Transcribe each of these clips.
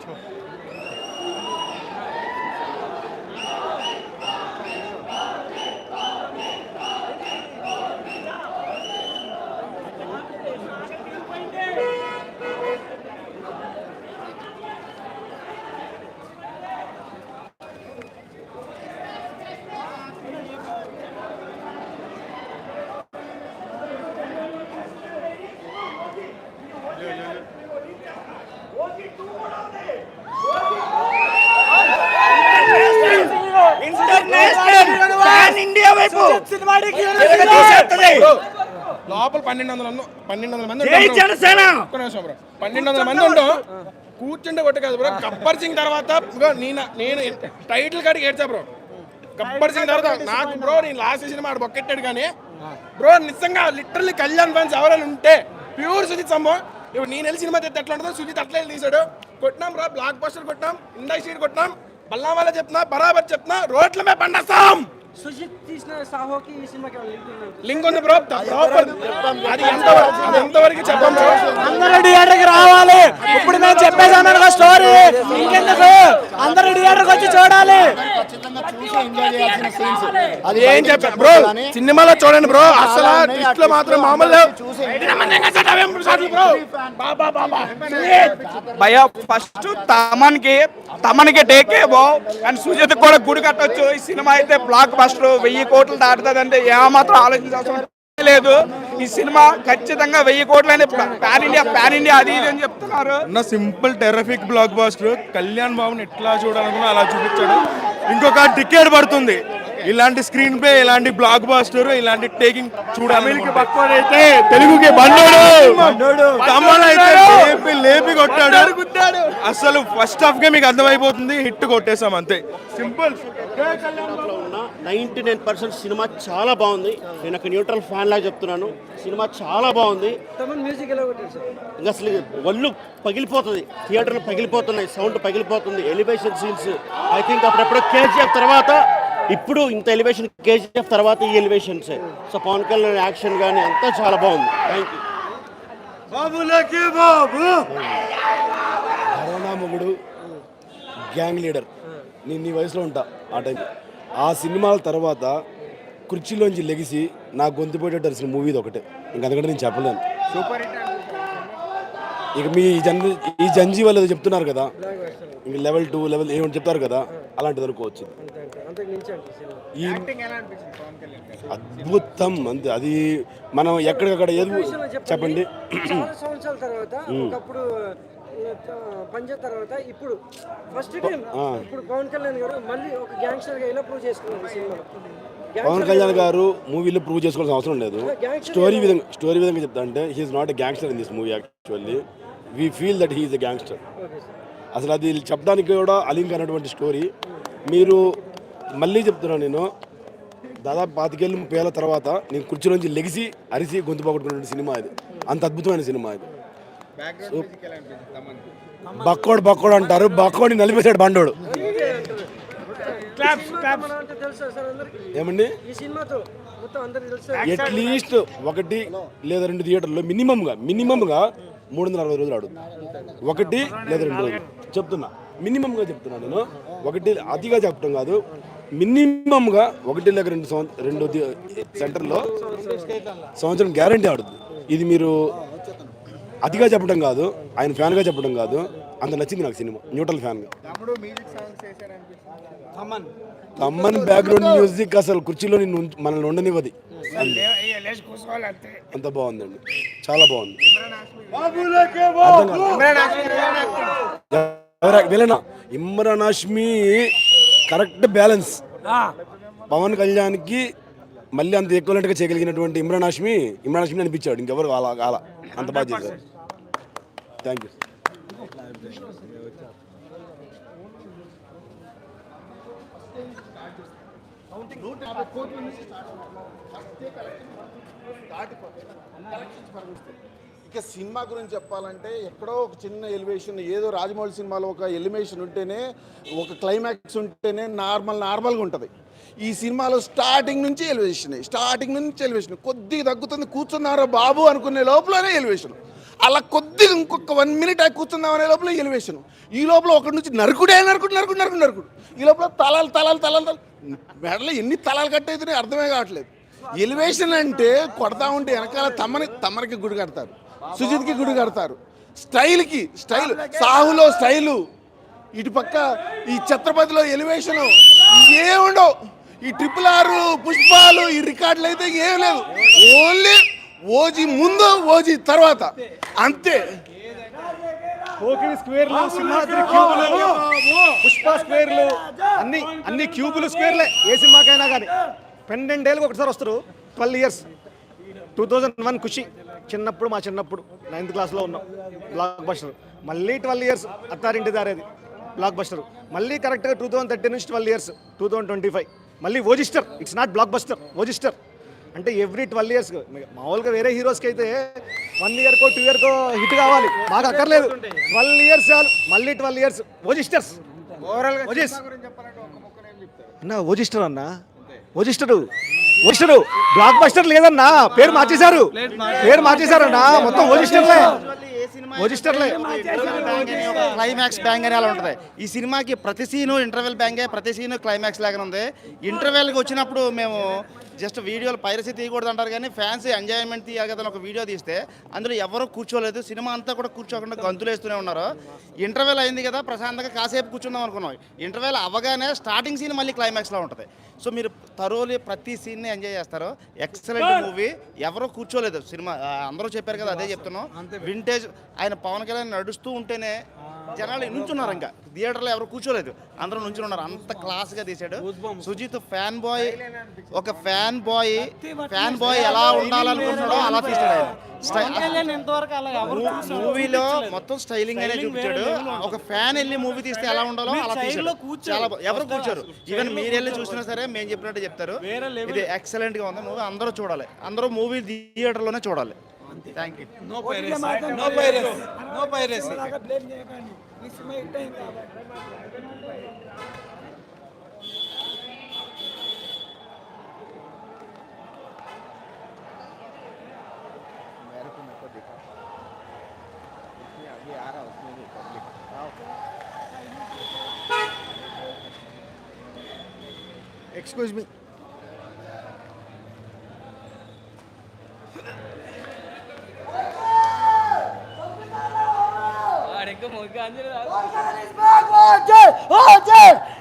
Tchau. India వైపు. లోపల పన్నెండు వందల మంది- పన్నెండు వందల మంది జై ఉంటాం బ్రో. జనసేన. ఒక్క నిమిషం బ్రో. పన్నెండు వందల మంది ఉంటాం కూర్చుంటే కొట్టు కాదు బ్రో. గబ్బర్ సింగ్ తర్వాత బ్రో నేను నేను టైటిల్ కాడికి ఏడ్చా బ్రో. గబ్బర్ సింగ్ తర్వాత నాకు బ్రో నేను లాస్ట్ సినిమా ఆడు బొక్కెట్టాడు కానీ బ్రో నిజంగా లిటరల్లీ కళ్యాణ్ ఫ్యాన్స్ ఎవరైనా ఉంటే ప్యూర్ సుజిత్ సంభవం ఇప్పుడు నేను వెళ్ళి సినిమా తెస్తే ఎట్లా ఉంటుందో సుజిత్ అట్లే వెళ్ళి తీసాడు. కొట్టినాం బ్రో బ్లాక్ బస్టర్ కొట్టినాం. ఇండస్ట్రీ కొట్టినాం. బల్లా వాళ్ళ చెప్తున్నా బరాబర్ చెప్తున్నా. రోడ్ల మీద పండస్తాం. సుజిత్ తీసిన సాహోకి ఈ సినిమాకి ఏమైనా లింక్ ఉందా? లింక్ ఉంది బ్రో. ప్రాపర్ అది ఎంతవరకు అది ఎంతవరకు చెప్పాం బ్రో? అందరూ థియేటర్కి రావాలి. ఇప్పుడు మేము చెప్పేసాను అనుకో స్టోరీ. ఇంకెందుకు? అందరూ థియేటర్కి వచ్చి చూడాలి. అది ఏం చెప్పా బ్రో సినిమాలో చూడండి బ్రో అసలు ట్విస్ట్లో మాత్రం మామూలు భయ ఫస్ట్ తమన్కి తమన్కి టేకే బో కానీ సుజిత్ కూడా గుడి కట్టొచ్చు. ఈ సినిమా అయితే బ్లాక్ బస్టర్ వెయ్యి కోట్లు దాటుతుంది అంటే ఏమాత్రం ఆలోచించాల్సిన లేదు. ఈ సినిమా ఖచ్చితంగా వెయ్యి కోట్లని పాన్ ఇండియా పాన్ ఇండియా అది ఇది అని చెప్తున్నారు. Simple terrific blockbuster Kalyan బాబుని ఎట్లా చూడాలనుకున్నా అలా చూపించాడు. ఇంకొక టికెట్ పడుతుంది. ఇలాంటి స్క్రీన్ ప్లే ఇలాంటి బ్లాక్ బాస్టర్ ఇలాంటి టేకింగ్ చూడాలి. తెలుగుకి లేపి లేపి కొట్టాడు. అసలు ఫస్ట్ హాఫ్ కే మీకు అర్థమైపోతుంది హిట్ కొట్టేసాం అంతే. సింపుల్. ఉన్న నైంటీ నైన్ పర్సెంట్ సినిమా చాలా బాగుంది. నేను ఒక న్యూట్రల్ ఫ్యాన్ లాగా చెప్తున్నాను. సినిమా చాలా బాగుంది. తమన్ మ్యూజిక్ ఎలా కొట్టారు సార్? ఇంకా అసలు ఒళ్ళు పగిలిపోతుంది. థియేటర్లు పగిలిపోతున్నాయి. సౌండ్ పగిలిపోతుంది. ఎలివేషన్ సీన్స్ ఐ థింక్ అప్పుడెప్పుడో కేజీఎఫ్ తర్వాత ఇప్పుడు ఇంత ఎలివేషన్ కేజీఎఫ్ తర్వాత ఈ elevations so Pawan Kalyan action కానీ అంతా చాలా బాగుంది. థ్యాంక్ యూ కరోనా మొగుడు గ్యాంగ్ లీడర్ నేను నీ వయసులో ఉంటా ఆ టైం ఆ సినిమాల తర్వాత కుర్చీలోంచి లెగిసి నా గొంతు పోయేటట్టు తెలిసిన మూవీ ఒకటే. ఇంక అందుకంటే నేను చెప్పలేను. ఇక మీ జన్ ఈ జంజీ వాళ్ళు చెప్తున్నారు కదా. ఇంక లెవెల్ టూ లెవెల్ ఏమని చెప్తారు కదా. అలాంటిది అనుకోవచ్చు ఈ అద్భుతం అంతే అది మనం ఎక్కడికక్కడ ఏది చెప్పండి. సంవత్సరాల తర్వాత ఒకప్పుడు తర్వాత ఇప్పుడు ఫస్ట్ టైం ఇప్పుడు పవన్ కళ్యాణ్ గారు మళ్ళీ ఒక గ్యాంగ్స్టర్గా ఎలా ప్రూవ్ చేసుకున్నారు సినిమాలో. పవన్ కళ్యాణ్ గారు మూవీలో ప్రూవ్ చేసుకోవాల్సిన అవసరం లేదు. స్టోరీ విధంగా స్టోరీ విధంగా చెప్తా అంటే he's not a gangster in this movie actually we feel that he's a gangster అసలు అది చెప్పడానికి కూడా అలింక్ అనేటువంటి స్టోరీ మీరు మళ్ళీ చెప్తున్నాను నేను దాదాపు పాతికేళ్ళు ముప్పై ఏళ్ళ తర్వాత నేను కుర్చీలోంచి లెగిసి అరిసి గొంతు పోగొట్టుకున్న సినిమా ఇది. అంత అద్భుతమైన సినిమా ఇది. సో- బక్కోడు బక్కోడు అంటారు. బక్కోడిని నలిపేశాడు బండోడు. మన అంటే తెలుసా సార్ అందరికి? ఏమండి? ఈ సినిమాతో మొత్తం అందరికి తెలుసా? అట్లీస్ట్ ఒకటి లేదా రెండు థియేటర్లో మినిమంగా మినిమంగా మూడు వందల అరవై రోజులు ఆడుతుంది ఒకటి లేదా రెండు రోజులు. చెప్తున్నా. మినిమంగా చెప్తున్నా నేను. ఒకటి అతిగా చెప్పడం కాదు. మినిమంగా ఒకటి లేక రెండు సంవత్సరం రెండు సెంటర్లో సంవత్సరం గ్యారంటీ ఆడుతుంది ఇది మీరు అతిగా చెప్పడం కాదు ఆయన ఫ్యాన్గా చెప్పడం కాదు అంత నచ్చింది నాకు సినిమా న్యూట్రల్ ఫ్యాన్గా. తమ్మన్ బ్యాక్గ్రౌండ్ మ్యూజిక్ అసలు కుర్చీలో నిన్ను ఉంచ- మనల్ని ఉండనివ్వది. అంత. బాగుందండి. చాలా బాగుంది. ఎవరా- విలనా? Imran Hashmi correct balance. Pawan కళ్యాణ్కి మళ్ళీ అంత ఎక్కువగా చేయగలిగినటువంటి ఇమ్రాన్ హాష్మి ఇమ్రాన్ హాష్మి అనిపించాడు. ఇంకెవరు అలా అలా అంత బాగా చేశారు. థ్యాంక్ యూ ఇక సినిమా గురించి చెప్పాలంటే ఎక్కడో ఒక చిన్న ఎలివేషన్ ఏదో రాజమౌళి సినిమాలో ఒక ఎలివేషన్ ఉంటేనే ఒక క్లైమాక్స్ ఉంటేనే నార్మల్ నార్మల్గా ఉంటుంది. ఈ సినిమాలో స్టార్టింగ్ నుంచి ఎలివేషన్ స్టార్టింగ్ నుంచి ఎలివేషన్ కొద్దిగా తగ్గుతుంది కూర్చున్నారో బాబు అనుకునే లోపలనే ఎలివేషన్ అలా కొద్దిగా ఇంకొక వన్ మినిట్ అయి కూర్చుందాం అనే లోపల ఎలివేషన్ ఈ లోపల ఒకటి నుంచి నరుకుడే నరుకుడు నరుకుడు నరుకుడు నరుకుడు. ఈ లోపల తలాలు తలాలు తలాలు తల మెడలో ఎన్ని తలాలు కట్టయితేనే అర్థమే కావట్లేదు. ఎలివేషన్ అంటే కొడతా ఉంటే వెనకాల తమని తమరికి గుడి కడతారు. సుజిత్కి గుడి కడతారు. స్టైల్కి స్టైల్ సాహులో స్టైలు. ఇటు పక్క ఈ ఛత్రపతిలో ఎలివేషను ఏముండవు ఈ ట్రిపుల్ ఆరు పుష్పాలు ఈ రికార్డులు అయితే ఏం లేదు ఓన్లీ ఓజీ ముందు ఓజీ తర్వాత. అంతే. పోకిరి స్క్వేర్లు సింహాద్రి క్యూబులు. పుష్ప స్క్వేర్లు అన్ని అన్ని క్యూబులు స్క్వేర్లే. ఏ సినిమాకైనా కానీ. పన్నెండేళ్ళకి ఒకసారి వస్తారు. Twelve years. Two thousand one Khushi. చిన్నప్పుడు మా చిన్నప్పుడు నైన్త్ క్లాస్లో ఉన్నాం. Blockbuster. మళ్ళీ twelve years Attarinti Daredi. Blockbuster. మళ్ళీ కరెక్ట్గా టూ థౌసండ్ థర్టీ నుంచి twelve years two thousand twenty five. మళ్ళీ ఓజిస్టర్ ఇట్స్ నాట్ బ్లాక్ బస్టర్ ఓజిస్టర్ అంటే ఎవ్రీ ట్వెల్వ్ ఇయర్స్ మామూలుగా వేరే హీరోస్కి అయితే వన్ ఇయర్కో టూ ఇయర్కో హిట్ కావాలి. మాకు అక్కర్లేదు. ట్వెల్వ్ ఇయర్స్ చాలు. మళ్ళీ ట్వెల్వ్ ఇయర్స్. ఓజిస్టర్స్ ఓజిస్ అన్న ఓజిస్టర్ అన్న. ఓజిస్టరు ఓజిస్టరు బ్లాక్ బస్టర్ లేదన్నా. పేరు మార్చేశారు. పేరు మార్చేశారన్నా. మొత్తం ఓజిస్టర్లే ఓజిస్టర్లే క్లైమాక్స్ బ్యాంగ్ అని అలా ఉంటుంది. ఈ సినిమాకి ప్రతి సీను ఇంటర్వెల్ బ్యాంగే ప్రతి సీను క్లైమాక్స్ లాగానే ఉంది. ఇంటర్వెల్కి వచ్చినప్పుడు మేము జస్ట్ వీడియోలు పైరసీ తీయకూడదు అంటారు కానీ ఫ్యాన్స్ ఎంజాయ్మెంట్ తీయాలి ఒక వీడియో తీస్తే అందులో ఎవరు కూర్చోలేదు సినిమా అంతా కూడా కూర్చోకుండా గంతులు వేస్తూనే ఉన్నారు. ఇంటర్వెల్ అయింది కదా ప్రశాంతంగా కాసేపు కూర్చుందాం అనుకున్నాం. ఇంటర్వెల్ అవ్వగానే స్టార్టింగ్ సీన్ మళ్ళీ క్లైమాక్స్లో ఉంటుంది. సో మీరు తరోలి ప్రతి సీన్ని ఎంజాయ్ చేస్తారు. ఎక్సలెంట్ మూవీ ఎవరో కూర్చోలేదు సినిమా అందరూ చెప్పారు కదా అదే చెప్తున్నాం. వింటేజ్ ఆయన పవన్ కళ్యాణ్ నడుస్తూ ఉంటేనే జనాలు నుంచున్నారు ఇంకా. థియేటర్లో ఎవరు కూర్చోలేదు. అందరూ నుంచుని ఉన్నారు. అంత క్లాస్గా తీశాడు. సుజిత్ ఫ్యాన్ బాయ్ ఒక ఫ్యాన్ బాయ్ ఫ్యాన్ బాయ్ ఎలా ఉండాలనుకుంటున్నాడో అలా తీసాడు ఎవరు మూవీలో మొత్తం స్టైలింగ్ అనే చూపించాడు. ఒక ఫ్యాన్ వెళ్ళి మూవీ తీస్తే ఎలా ఉండాలో అలా తీసాడు చాలా ఎవరు కూర్చోరు. ఈవెన్ మీరు వెళ్ళి చూసినా సరే మేము చెప్పినట్టు చెప్తారు. ఇది ఎక్సలెంట్గా ఉంది. మూవీ అందరూ చూడాలి. అందరూ మూవీ థియేటర్లోనే చూడాలి thank you no piracy no piracy इसमें टाइम मेरे को मेरे को देखा। उसमें आगे आ रहा उसमें भी पब्लिक आओ। एक्सक्यूज मी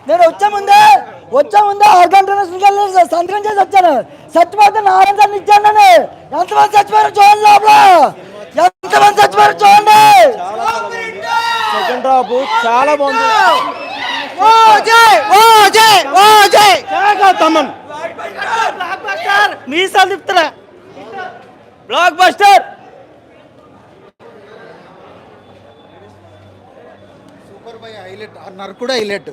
నేను వచ్చే ముందే వచ్చే ముందే ఆరు గంటల సంతకం చేసి వచ్చాను. చచ్చిపోతే నారాయణ ఇచ్చాను నేను ఎంతమంది చచ్చిపోయారు చూడండి లోపల. ఎంతమంది చచ్చిపోయారు చూడండి. సెకండ్ హాఫ్ చాలా బాగుంది. ఓ జై ఓ జై ఓ జై తమ్మన్ మీసాలు తిప్పుతారా? Blockbuster. బై హైలైట్ నరకుడు హైలైట్.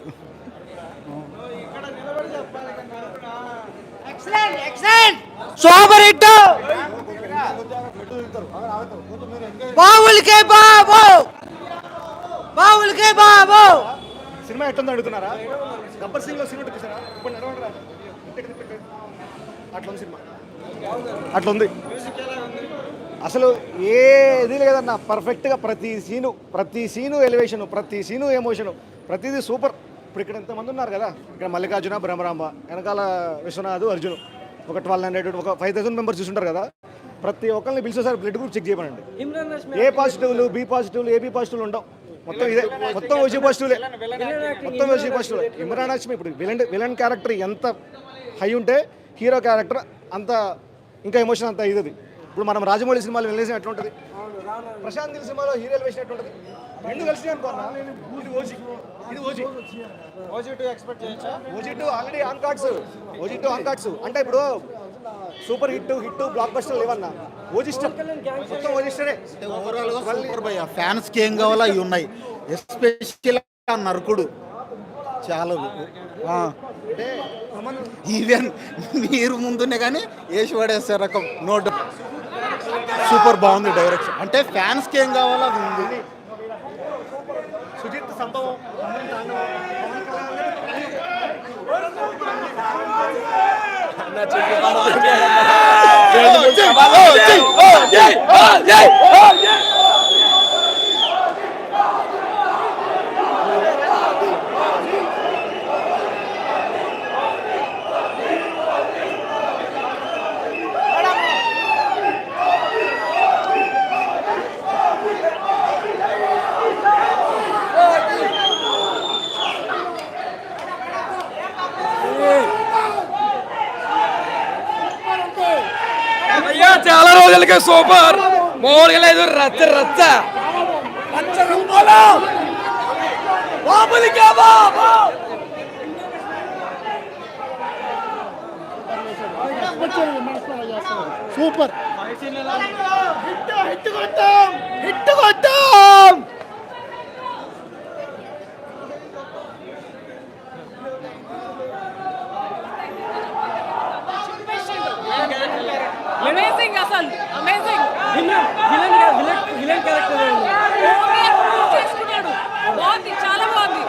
Super hit. బావులకే బాబు. బావులకే బాబు. సినిమా ఎట్లుంది అడుగుతున్నారా? గబ్బర్ సింగ్లో సినిమా చూసారా? ఇప్పుడు నడవండి రా. ఇక్కడికి. తిప్పండి. అట్లుంది సినిమా. అట్లుంది. అసలు ఏది లేదన్న పర్ఫెక్ట్గా ప్రతి సీను ప్రతి సీను ఎలివేషన్ ప్రతి సీను ఎమోషను ప్రతిదీ సూపర్ ఇప్పుడు ఇక్కడ ఎంతమంది ఉన్నారు కదా? ఇక్కడ మల్లికార్జున బ్రహ్మరాంబ వెనకాల విశ్వనాథ్ అర్జున్. ఒక ట్వెల్వ్ హండ్రెడ్ ఒక ఫైవ్ థౌసండ్ మెంబర్స్ చూసుంటారు కదా? ప్రతి ఒక్కరిని పిలిచి ఒకసారి బ్లడ్ గ్రూప్ చెక్ చేయమనండి. ఏ పాజిటివ్లు బి పాజిటివ్లు ఏబి పాజిటివ్లు ఉండవు. మొత్తం ఇదే మొత్తం ఓజీ పాజిటివ్లే మొత్తం ఓజీ పాజిటివ్ ఇమ్రాన్ హాష్మి ఇప్పుడు విలన్ విలన్ క్యారెక్టర్ ఎంత హై ఉంటే హీరో క్యారెక్టర్ అంత ఇంకా ఎమోషన్ అంత ఇది ఇప్పుడు మనం రాజమౌళి సినిమాలో వెళ్ళేసి ఎట్లా ఉంటుంది ప్రశాంత్ నీల్ సినిమాలో హీరో వేసిన రెండు కలిసి అనుకోన్నా ఇది ఓజీ. ఇది ఓజీ. ఓజీ టూ ఎక్స్పెక్ట్ చేయొచ్చా? OG two already on cards OG two on cards అంటే ఇప్పుడు super hit hit block buster లేవన్నా? ఓజిస్టర్ మొత్తం ఓజిస్టరే ఓవరాల్గా సూపర్ ఫ్యాన్స్కి ఏం కావాలో అవి ఉన్నాయి. ఎస్పెషల్ నరకుడు. చాలా ఆ. ఈవెన్ మీరు ముందునే కానీ వేసి పడేస్తారు రకం. నో సూపర్ బాగుంది డైరెక్షన్ అంటే ఫ్యాన్స్కి ఏం కావాలో అది ఉంది సుజిత్ సంభవం జై ఓవరాల్గా సూపర్. మామూలుగా లేదు రచ్చ రచ్చ. సూపర్. అమేజింగ్ బాగుంది చాలా బాగుంది.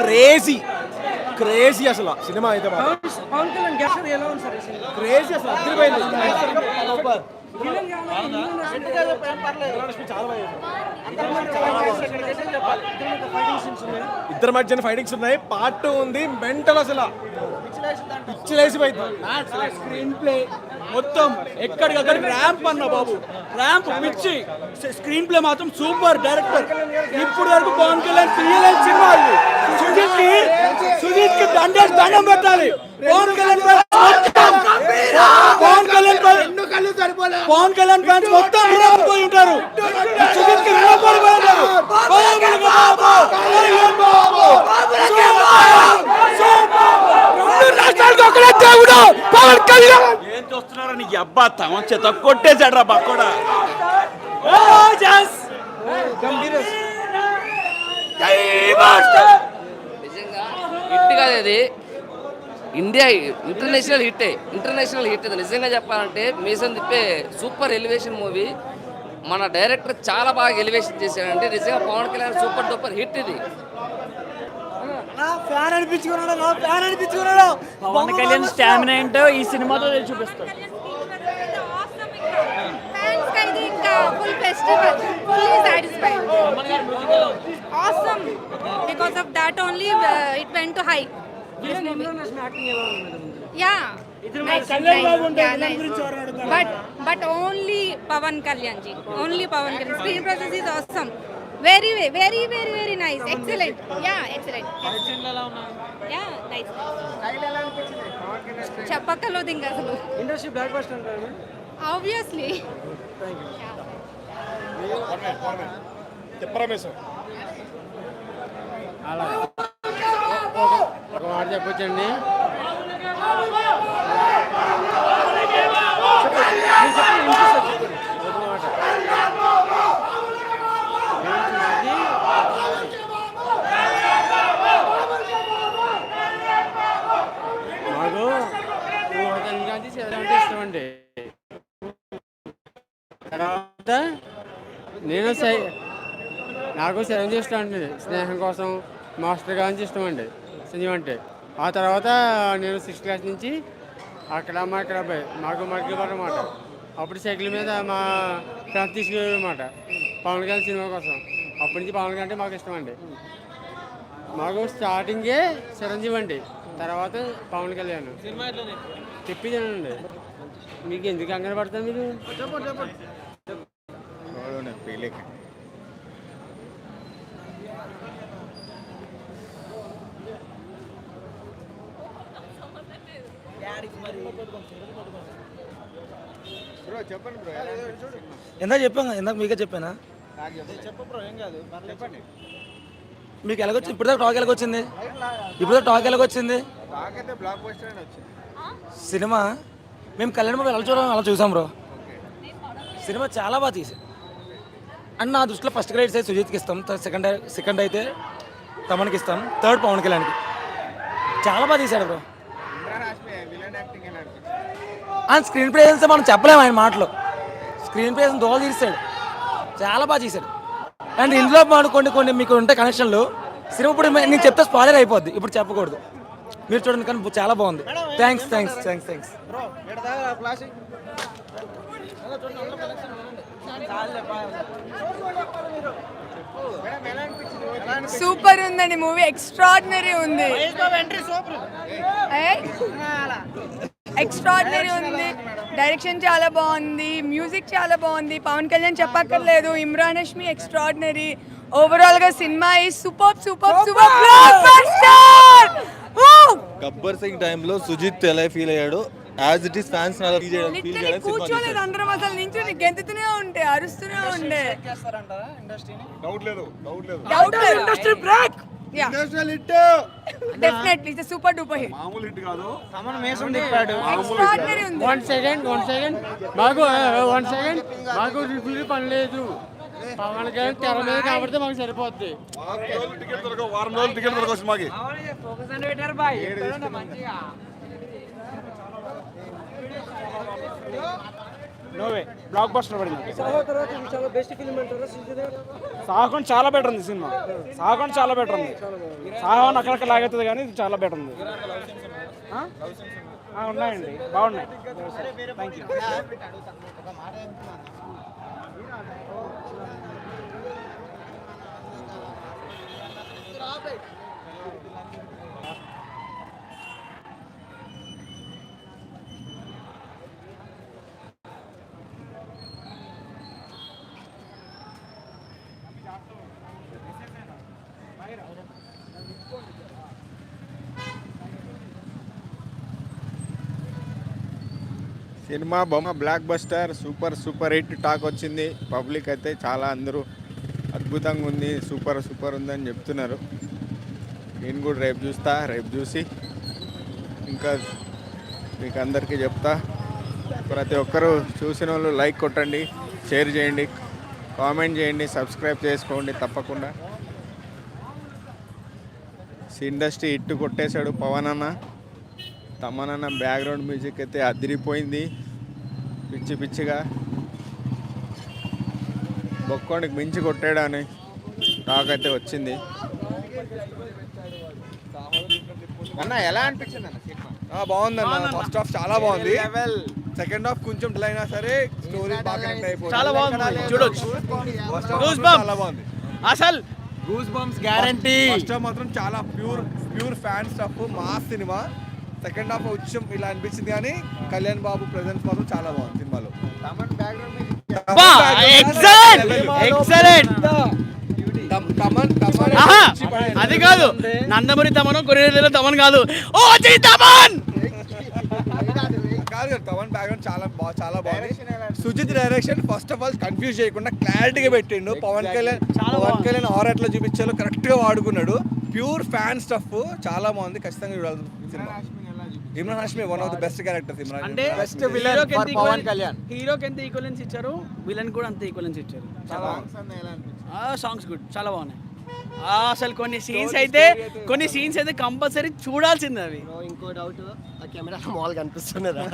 క్రేజీ క్రేజీ అసలు సినిమా అయితే క్రేజీ అసలు అదిరిపోయింది. ఇద్దరి మధ్యన ఫైటింగ్స్ ఉన్నాయి? పార్ట్ టూ ఉంది. మెంటల్ అసలు. పిచ్చిలేసిపోయింది స్క్రీన్ ప్లే మొత్తం ఎక్కడికక్కడ ర్యాంప్ అన్న బాబు. ర్యాంప్ పిచ్చి. స్క్రీన్ ప్లే మాత్రం సూపర్ డైరెక్టర్ ఇప్పుడు వరకు పవన్ కళ్యాణ్ తీయలేని సినిమా. సుజిత్కి సుజిత్కి దండేసి దండం పెట్టాలి. పవన్ కళ్యాణ్ పవన్ కళ్యాణ్ పవన్ కళ్యాణ్ ఫ్యాన్స్ మొత్తం రుణపడిపోయి ఉంటారు. సుజిత్కి రుణపడిపోయి ఉంటారు పవన్ బాబు. కళ్యాణ్ బాబు. పవన్ కళ్యాణ్. ఏం చూస్తున్నారా నీ అబ్బా తమ చేత కొట్టేశాడు రా బక్కోడా నిజంగా హిట్ కాదు అది India international hit international hit అది నిజంగా చెప్పాలంటే మీసం తిప్పే సూపర్ ఎలివేషన్ మూవీ. మన డైరెక్టర్ చాలా బాగా ఎలివేషన్ చేశాడంటే నిజంగా Pavan Kalyan super duper hit ఇది. ఫ్యాన్ అనిపించుకున్నాడు నా ఫ్యాన్ అనిపించుకున్నాడు. పవన్ కళ్యాణ్ స్టామినా ఏంటో ఈ సినిమాతో చూపిస్తాడు. ఫ్యాన్స్ ఇది ఇంకా full festival fully satisfied awesome because of that only it went to high yeah but but only Pawan Kalyan ji. Only Pawan Kalyan. Screen process is awesome very very very very nice excellent yeah excellent yeah nice చెప్పక్కర్లేదు ఇంకా అసలు. Industry block buster obviously ఒక మాట చెప్పొచ్చండి మాకు గాంధీ చదవంటే ఇష్టం అండి. తర్వాత నేను సై- నాకు సేవ ఇష్టం అండి. స్నేహం కోసం మాస్టర్ గాంధీ ఇష్టం అండి. సంజీవ్ అంటే. ఆ తర్వాత నేను సిక్స్త్ క్లాస్ నుంచి అక్కడ మా ఇక్కడ అబ్బాయి మాకు మగ్గి అనమాట అప్పుడు సైకిల్ మీద మా ఫ్రెండ్స్ తీసుకెళ్ళమాట పవన్ కళ్యాణ్ సినిమా కోసం. అప్పటి నుంచి పవన్ కళ్యాణ్ అంటే మాకు ఇష్టం అండి. మాకు స్టార్టింగే చిరంజీవి అండి తర్వాత పవన్ కళ్యాణ్. చెప్పించానండి మీకు ఎందుకు కంగారు పడతారు మీరు? ఎంత చెప్పాను ఇందాక మీకే చెప్పానా? మీకు ఎలాగొచ్చింది? ఇప్పుడు టాక్ ఎలాగొచ్చింది? ఇప్పుడు టాక్ ఎలాగొచ్చింది? సినిమా? మేము కళ్యాణ్ బాబు ఎలా చూడడం అలా చూసాం బ్రో. సినిమా చాలా బాగా తీసాం. అండ్ నా దృష్టిలో ఫస్ట్ గ్రేడ్ అయితే సుజిత్కి ఇస్తాం. సెకండ్ సెకండ్ అయితే తమన్కి ఇస్తాం. థర్డ్ పవన్ కళ్యాణ్కి చాలా బాగా తీశాడు బ్రో. ఆయన స్క్రీన్ ప్రేజెన్స్ మనం చెప్పలేము ఆయన మాటలు. స్క్రీన్ ప్రేజెన్స్ దోల తీసాడు చాలా బాగా చేశాడు అండ్ ఇందులో మనం కొన్ని కొన్ని మీకు ఉంటాయి కనెక్షన్లు సినిమా ఇప్పుడు నేను చెప్తే స్పాయిలర్ అయిపోద్ది. ఇప్పుడు చెప్పకూడదు. మీరు చూడండి కానీ చాలా బాగుంది. Thanks thanks thanks thanks super ఉందండి మూవీ ఎక్స్ట్రాడినరీ ఉంది. ఎక్స్ట్రాడినరీ ఉంది. డైరెక్షన్ చాలా బాగుంది మ్యూజిక్ చాలా బాగుంది. పవన్ కళ్యాణ్ చెప్పక్కర్లేదు ఇమ్రాన్ హష్మి ఎక్స్ట్రాడినరీ ఓవరాల్గా సినిమా ఈ super super super blockbuster Gabbar Singh టైంలో సుజిత్ ఎలా ఫీల్ అయ్యాడు as it is fans feel చేయడం ఫీల్ చేయడం కూర్చోలేదు అందరం అసలు నుంచి గెంతుతూనే ఉండే అరుస్తూనే ఉండే. డౌట్ లేదు డౌట్ లేదు. Industry break definitely it's super duper hit మామూలు హిట్ కాదు. ఎక్స్ట్రాడినరీ ఉంది. వన్ సెకండ్ వన్ సెకండ్ మాకు వన్ సెకండ్ రిఫ్లీ పని లేదు. పవన్ కళ్యాణ్ తెర మీద కాబట్టి మాకు సరిపోద్ది. టికెట్ దొరకవు వారం రోజులు టికెట్ దొరకవు సినిమాకి నోవే బ్లాక్ బస్టర్ పడింది సాహకం చాలా బెటర్ ఉంది సినిమా. సాహకం చాలా బెటర్ ఉంది. సాహకం అక్కడక్కడ లాగెత్తుంది కానీ ఇది చాలా బెటర్ ఉంది. ఆ? ఆ, ఉన్నాయండి. బాగున్నాయి. థ్యాంక్ యూ సినిమా బొమ్మ blockbuster super super hit talk వచ్చింది. పబ్లిక్ అయితే చాలా అందరూ అద్భుతంగా ఉంది సూపర్ సూపర్ ఉందని చెప్తున్నారు. నేను కూడా రేపు చూస్తా రేపు చూసి ఇంకా మీకు అందరికీ చెప్తా. ప్రతి ఒక్కరూ చూసిన వాళ్ళు లైక్ కొట్టండి షేర్ చేయండి కామెంట్ చేయండి సబ్స్క్రైబ్ చేసుకోండి తప్పకుండా. ఇండస్ట్రీ ఇట్టు కొట్టేశాడు పవన్ అన్న. తమనన్న బ్యాక్గ్రౌండ్ మ్యూజిక్ అయితే అదిరిపోయింది పిచ్చి పిచ్చిగా. బొక్కోనికి మించి కొట్టాడని టాక్ అయితే వచ్చింది. అన్న ఎలా అనిపించింది అన్న సినిమా? బాగుంది అన్న. ఫస్ట్ హాఫ్ చాలా బాగుంది. సెకండ్ హాఫ్ కొంచెం డిలే అయినా సరే స్టోరీ బాగా కనెక్ట్ అయిపోయింది చాలా బాగుంది. చూడొచ్చు. మాత్రం bumps. చాలా బాగుంది. అసలు goose bumps guarantee first half మాత్రం చాలా pure pure fan stuff mass cinema. Second half కొంచెం ఇలా అనిపించింది కానీ కళ్యాణ్ బాబు ప్రెజెన్స్ మాత్రం చాలా బాగుంది సినిమాలో. ఎక్సలెంట్ ఎక్సలెంట్ అది కాదు. నందమూరి తమను కొరియర్ తమన్ కాదు. ఓ జీ తమన్ కాదు తమన్ బ్యాక్గ్రౌండ్ చాలా బాగా చాలా బాగుంది. Sujeeth direction first half all confuse చేయకుండా క్లారిటీగా పెట్టిండు. పవన్ కళ్యాణ్ పవన్ కళ్యాణ్ ఆర్ ఎట్లా చూపించాలో కరెక్ట్గా వాడుకున్నాడు. ప్యూర్ ఫ్యాన్ స్టఫ్ చాలా బాగుంది. ఖచ్చితంగా చూడాలి cinema. Imran Hashmi one of the best characters Imran అంటే best villain for Pawan Kalyan. హీరోకి ఎంత ఈక్వలెన్స్ ఇచ్చారు? విలన్ కూడా అంత ఈక్వలెన్స్ ఇచ్చారు. చాలా సాంగ్స్ గుడ్ చాలా బాగున్నాయి. ఆ, అసలు కొన్ని సీన్స్ అయితే కొన్ని సీన్స్ అయితే కంపల్సరీ చూడాల్సిందే అవి. ఇంకో డౌట్ ఆ కెమెరా మాల్ కనిపిస్తున్నదా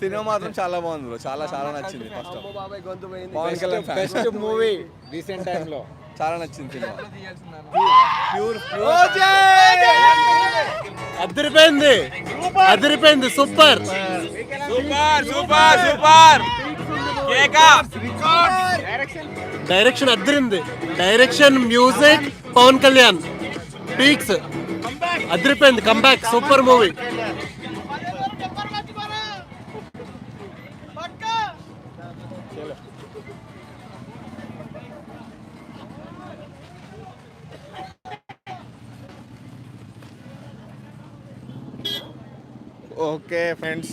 సినిమా మాత్రం చాలా బాగుంది బ్రో చాలా చాలా నచ్చింది ఫస్ట్ బాబాయ్ గొంతు పోయింది. Pawan Kalyan best movie recent టైంలో చాలా నచ్చింది సినిమా. ప్యూర్ అదిరిపోయింది. అదిరిపోయింది. Super. Super super super direction అద్దరింది direction music Pawan Kalyan. Peaks. అదిరిపోయింది. Comeback super movie. Okay friends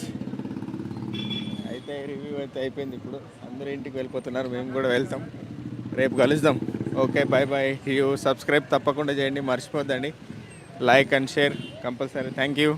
అయితే అయిపోయింది ఇప్పుడు. అందరూ ఇంటికి వెళ్ళిపోతున్నారు. మేము కూడా వెళ్తాం. రేపు కలుద్దాం. Okay bye bye you subscribe తప్పకుండా చేయండి మర్చిపోద్దండి. Like and share compulsory thank you